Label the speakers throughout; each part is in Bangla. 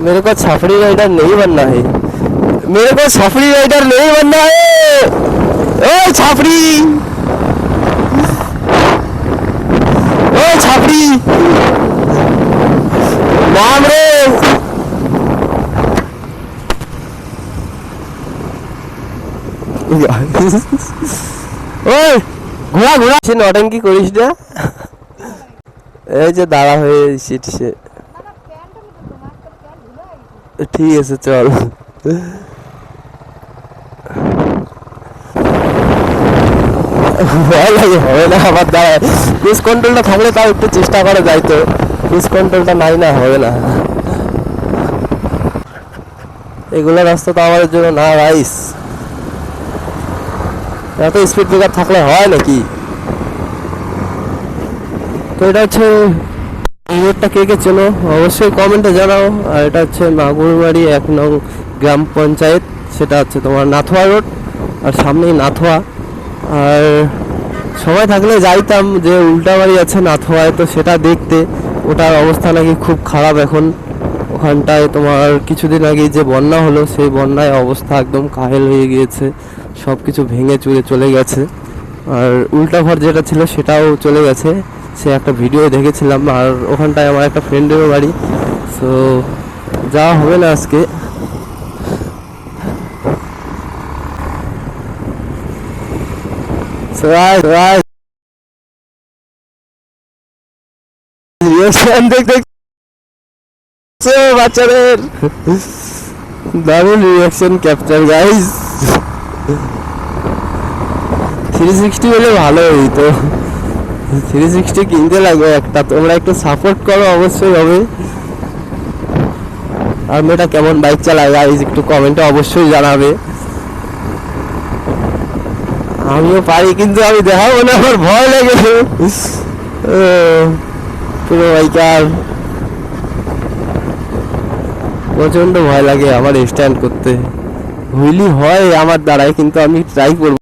Speaker 1: मेरे को छफड़ी राइडर नहीं बनना है मेरे को छफड़ी राइडर नहीं बनना है ओ छापड़ी ओ छापड़ी नाम रे ওই ঘোড়া ঘোড়া সে নটাঙ্কি করিস না এই যে দাঁড়া হয়ে সিট সে ঠিক আছে, চল। ভয় লাগে হবে না আবার দাঁড়া ক্রুজ কন্ট্রোলটা থাকলে তাও একটু চেষ্টা করা যায় তো। ক্রুজ কন্ট্রোলটা নাই না, হবে না। এগুলো রাস্তা তো আমাদের জন্য না রাইস এত স্পিড ব্রেকার থাকলে হয় নাকি? তো এটা হচ্ছে এই রোডটা কে কে চেনো? অবশ্যই কমেন্টে জানাও। আর এটা হচ্ছে নাগুরবাড়ি এক নং গ্রাম পঞ্চায়েত। সেটা হচ্ছে তোমার নাথোয়া রোড। আর সামনেই নাথোয়া। আর সময় থাকলে যাইতাম যে উল্টাবাড়ি আছে নাথোয়ায়, তো সেটা দেখতে। ওটার অবস্থা নাকি খুব খারাপ এখন। ওখানটায় তোমার কিছুদিন আগে যে বন্যা হলো, সেই বন্যায় অবস্থা একদম কাহেল হয়ে গিয়েছে। সব কিছু ভেঙে চুরে চলে গেছে। আর উল্টা ঘর যেটা ছিল, সেটাও চলে গেছে। সে একটা ভিডিও দেখেছিলাম আর ওখানটায় আমার একটা ফ্রেন্ডেরও বাড়ি। সো যাওয়া হবে না আজকে। বাচ্চাদের দারুণ reaction capture guys three sixty হলে ভালো হইতো। থ্রি সিক্সটি কিনতে লাগবে একটা, তোমরা একটু সাপোর্ট করো, অবশ্যই হবে। আর মেয়েটা কেমন বাইক চালায় গাইজ একটু কমেন্টে অবশ্যই জানাবে। আমিও পারি, কিন্তু আমি দেখাবো না, আমার ভয় লেগেছে। পুরো বাইকার প্রচণ্ড ভয় লাগে আমার স্ট্যান্ড করতে। হুইলি হয় আমার দ্বারাই কিন্তু আমি ট্রাই করব।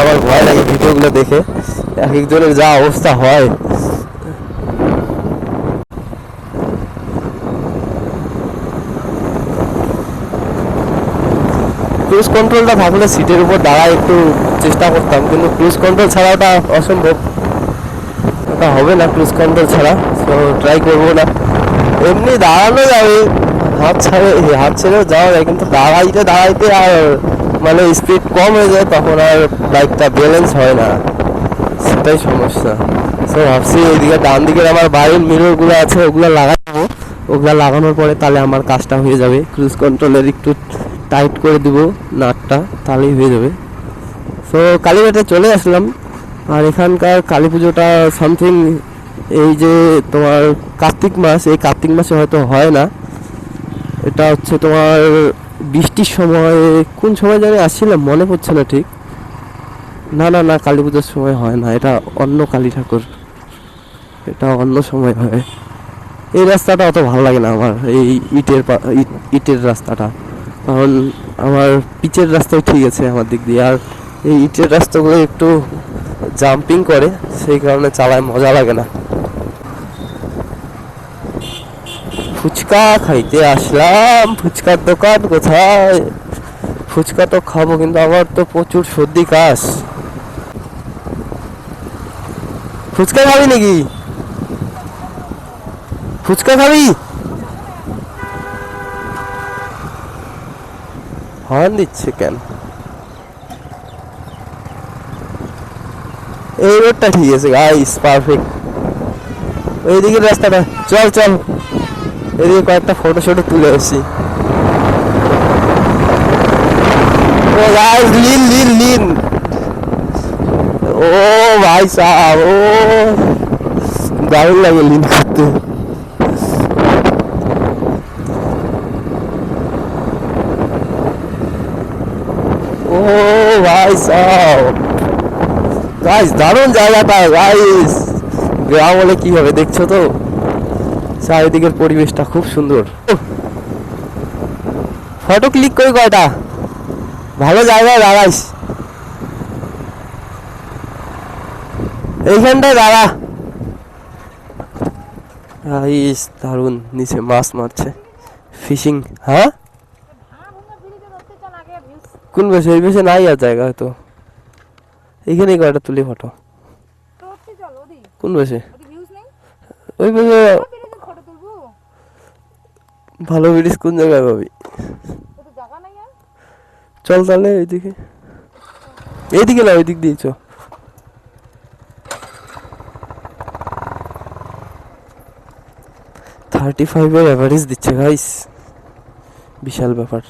Speaker 1: আমার ভয় লাগে ভিডিওগুলো দেখে। এক একজনের যা অবস্থা হয়। ক্রুজ কন্ট্রোলটা থাকলে সিটের উপর দাঁড়ায় একটু চেষ্টা করতাম, কিন্তু ক্রুজ কন্ট্রোল ছাড়া ওটা অসম্ভব। ওটা হবে না ক্রুজ কন্ট্রোল ছাড়া তো ট্রাই করব না। এমনি দাঁড়ানো যাবে, হাত ছাড়ে, হাত ছেড়েও যাওয়া যায়, কিন্তু দাঁড়াইতে দাঁড়াইতে আর মানে স্পিড কম হয়ে যায়, তখন আর বাইকটা ব্যালেন্স হয় না। সেটাই সমস্যা। তো ভাবছি এইদিকে ডান দিকের আমার বাড়ির মিররগুলো আছে, ওগুলো লাগাবো। ওগুলো লাগানোর পরে তাহলে আমার কাজটা হয়ে যাবে। ক্রুজ কন্ট্রোলের একটু টাইট করে দিব নাটটা, তাহলেই হয়ে যাবে। তো কালীঘাটে চলে আসলাম। আর এখানকার কালী পুজোটা সামথিং এই যে তোমার কার্তিক মাস, এই কার্তিক মাসে হয়তো হয় না। এটা হচ্ছে তোমার বৃষ্টির সময়, কোন সময় জানি আসছিলাম, মনে পড়ছে না ঠিক। না না না, কালী পুজোর সময় হয় না। এটা অন্য কালী ঠাকুর। এটা অন্য সময় হয়। এই রাস্তাটা অত ভালো লাগে না আমার, এই ইটের ইটের রাস্তাটা। কারণ আমার পিচের রাস্তায় ঠিক আছে আমার দিক দিয়ে। আর এই ইটের রাস্তাগুলো একটু জাম্পিং করে, সেই কারণে চালায় মজা লাগে না। ফুচকা খাইতে আসলাম। ফুচকার দোকান কোথায়? ফুচকা তো খাব, কিন্তু আমার তো প্রচুর সর্দি কাশ। ফুচকা খাবি নাকি? ফুচকা খাবি? হর্ন দিচ্ছে কেন? এই রোডটা ঠিক আছে গাইস পারফেক্ট ওইদিকে রাস্তাটা, চল চল। এদিকে কয়েকটা ফটো শটো তুলে আসছি ও গাইস লিন লিন ও ভাই সাহেব ও দারুণ লাগে লিন করতে ও ভাই গাইস দারুণ জায়গাটা গাইস গ্রাম হলে কি হবে দেখছ তো চারিদিকের পরিবেশটা খুব সুন্দর ফটো ক্লিক করি কয়টা ভালো জায়গায় দাঁড়াইস এইখানটায় দাঁড়া। গাইস দারুণ নিচে মাছ মারছে। ফিশিং হ্যাঁ? কোন বেশে এই বেশে নাই আর জায়গা হয়তো। এখানেই কয়টা তুলি ফটো? কোন বেশে ওই বেশে ভালো ব্রিজ কোন জায়গায় পাবি? চল তাহলে এইদিকে। এইদিকে না ওই দিক দিয়ে চ থার্টি ফাইভের অ্যাভারেজ দিচ্ছে গাইস বিশাল ব্যাপার।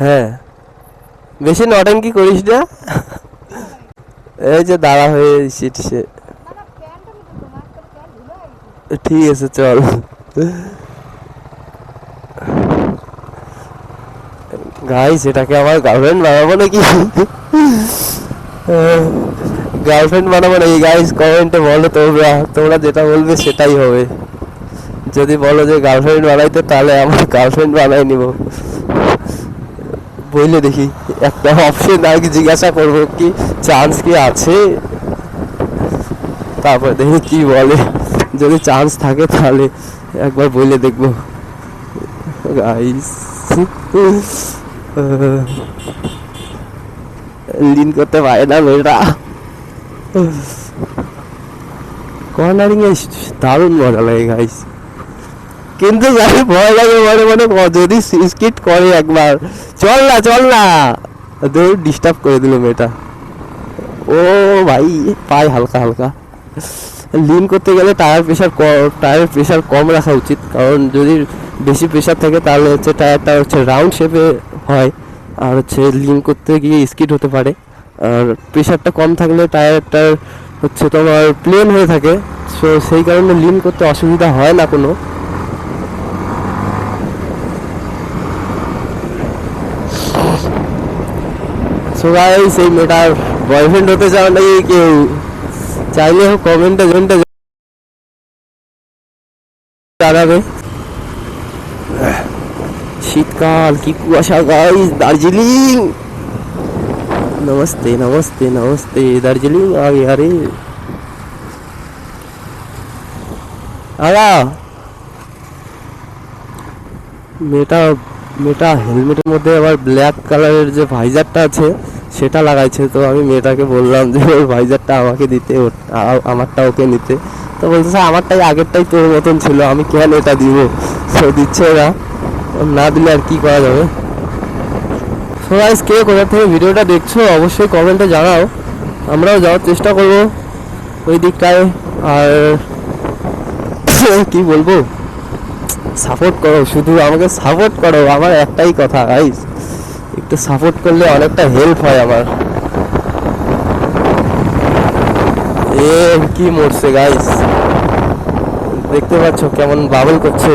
Speaker 1: হ্যাঁ। বেশি নটাঙ্কি করিস না? এই যে দাঁড়া হয়ে সিট সে ঠিক আছে, চল। গাইস এটাকে আমার গার্লফ্রেন্ড বানাবো নাকি? গার্লফ্রেন্ড বানাবো না, এই গাইস কমেন্টে বলো তোমরা তোমরা যেটা বলবে সেটাই হবে। যদি বলো যে গার্লফ্রেন্ড বানাইতে, তাহলে আমার গার্লফ্রেন্ড বানাই নিব। বললে দেখি, একটা অপশন আর কি জিজ্ঞাসা করব কি চান্স কি আছে? তারপর দেখি কি বলে। যদি চান্স থাকে, তাহলে একবার বলে দেখব। গাইস লিন করতে পারে না মেয়েটা কর্নারিং এ দারুণ মজা লাগে গাইস কিন্তু গাড়ি ভয় লাগে, মনে মনে যদি স্কিট করে একবার। চল না চল না। দৌড় ডিস্টার্ব করে দিল মেয়েটা। ও ভাই, পায় হালকা হালকা। লিন করতে গেলে টায়ার প্রেশার টায়ারের প্রেশার কম রাখা উচিত। কারণ যদি বেশি প্রেশার থাকে, তাহলে হচ্ছে টায়ারটা হচ্ছে রাউন্ড শেপে হয়। আর হচ্ছে লিন করতে গিয়ে স্কিড হতে পারে। আর প্রেশারটা কম থাকলে টায়ারটার হচ্ছে তোমার প্লেন হয়ে থাকে। সো সেই কারণে লিন করতে অসুবিধা হয় না কোনো। সো গাইস এই মেয়েটার বয়ফ্রেন্ড হতে চাও নাকি কেউ? চাইলে কমেন্টে কমেন্টে জানাবে। শীতকাল, কি কুয়াশা গাইস দার্জিলিং! নমস্তে নমস্তে নমস্তে দার্জিলিং आ गया रे আগা মেয়েটা মেয়েটা হেলমেটের মধ্যে আবার ব্ল্যাক কালারের যে ভাইজারটা আছে সেটা লাগাইছে তো আমি মেয়েটাকে বললাম যে ওই ভাইজারটা আমাকে দিতে ওর- আ- আমারটা ওকে নিতে তো বলতেছে আমারটাই আগেরটাই তোর মতন ছিল আমি কেন এটা দিব তো দিচ্ছে না না দিলে আর কি করা যাবে সো গাইস কে কোথা থেকে ভিডিওটা দেখছ, অবশ্যই কমেন্টে জানাও। আমরাও যাওয়ার চেষ্টা করব ওই দিকটায়। আর কি বলব? সাপোর্ট করো, শুধু আমাকে সাপোর্ট করো, আমার একটাই কথা গাইস একটু সাপোর্ট করলে অনেকটা হেল্প হয় আমার। এ, কি মরছে গাইস দেখতে পাচ্ছ কেমন বাবল করছে।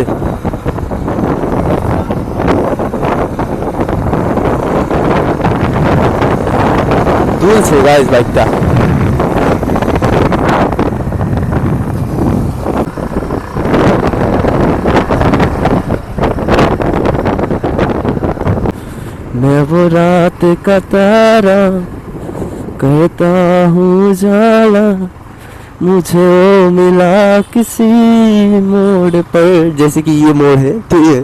Speaker 1: দুলছে গাইস বাইকটা मैं वो रात का तारा कहता हूँ जाला मुझे मिला किसी मोड़ पर जैसे कि ये मोड़ है तो ये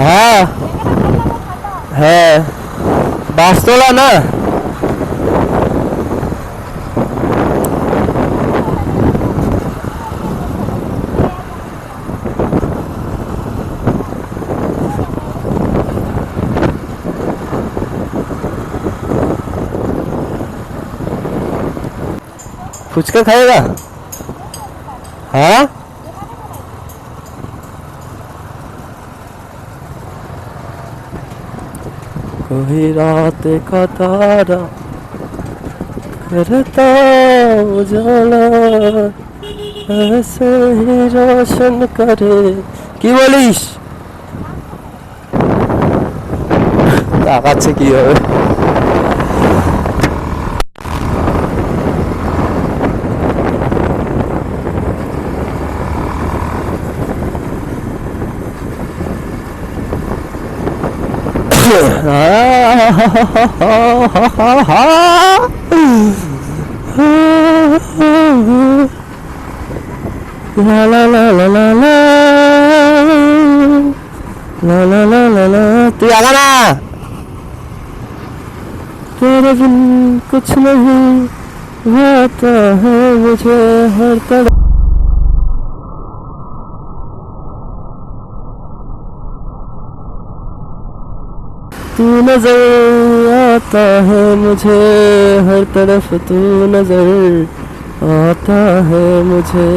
Speaker 1: हाँ है বাসতলা না ফুচকা খায় হ্যাঁ? ওই রাতে কথারা করতাও জলা, এসে করে। কি বলিস? তাকাচ্ছে কি হবে La la la la la la La la la la la তুই আগা না तेरे बिन कुछ नहीं होता है मुझे हर तरह नजर आता है मुझे हर तरफ तू नजर आता है मुझे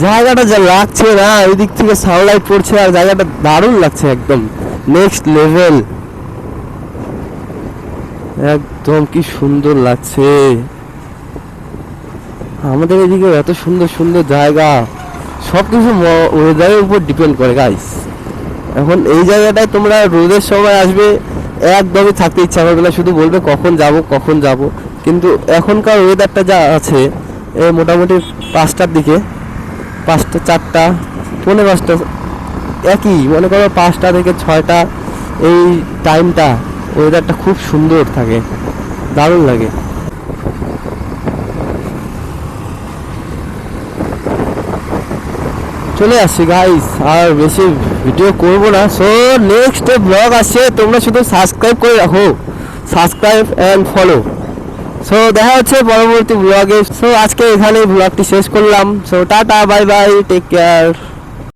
Speaker 1: জায়গাটা যা লাগছে না এই দিক থেকে সানলাইট পড়ছে আর জায়গাটা দারুণ লাগছে একদম নেক্সট লেভেল একদম কি সুন্দর লাগছে আমাদের এদিকে এত সুন্দর সুন্দর জায়গা সব কিছু ওয়েদারের উপর ডিপেন্ড করে গাইস এখন এই জায়গাটায় তোমরা রোদের সময় আসবে, একদমই থাকতে ইচ্ছা করবে না, শুধু বলবে কখন যাব কখন যাব। কিন্তু এখনকার ওয়েদারটা যা আছে মোটামুটি পাঁচটার দিকে, পাঁচটা, চারটা, পৌনে পাঁচটা, একই, মনে করো পাঁচটা থেকে ছয়টা, এই টাইমটা ওয়েদারটা খুব সুন্দর থাকে, দারুণ লাগে। চলে আসছি গাইস আর বেশি ভিডিও করব না। সো নেক্সট ব্লগ আসছে তোমরা শুধু সাবস্ক্রাইব করে রাখো। সাবস্ক্রাইব অ্যান্ড ফলো সো দেখা হচ্ছে পরবর্তী ব্লগে সো আজকে এখানে ব্লগটি শেষ করলাম। So tata bye bye take care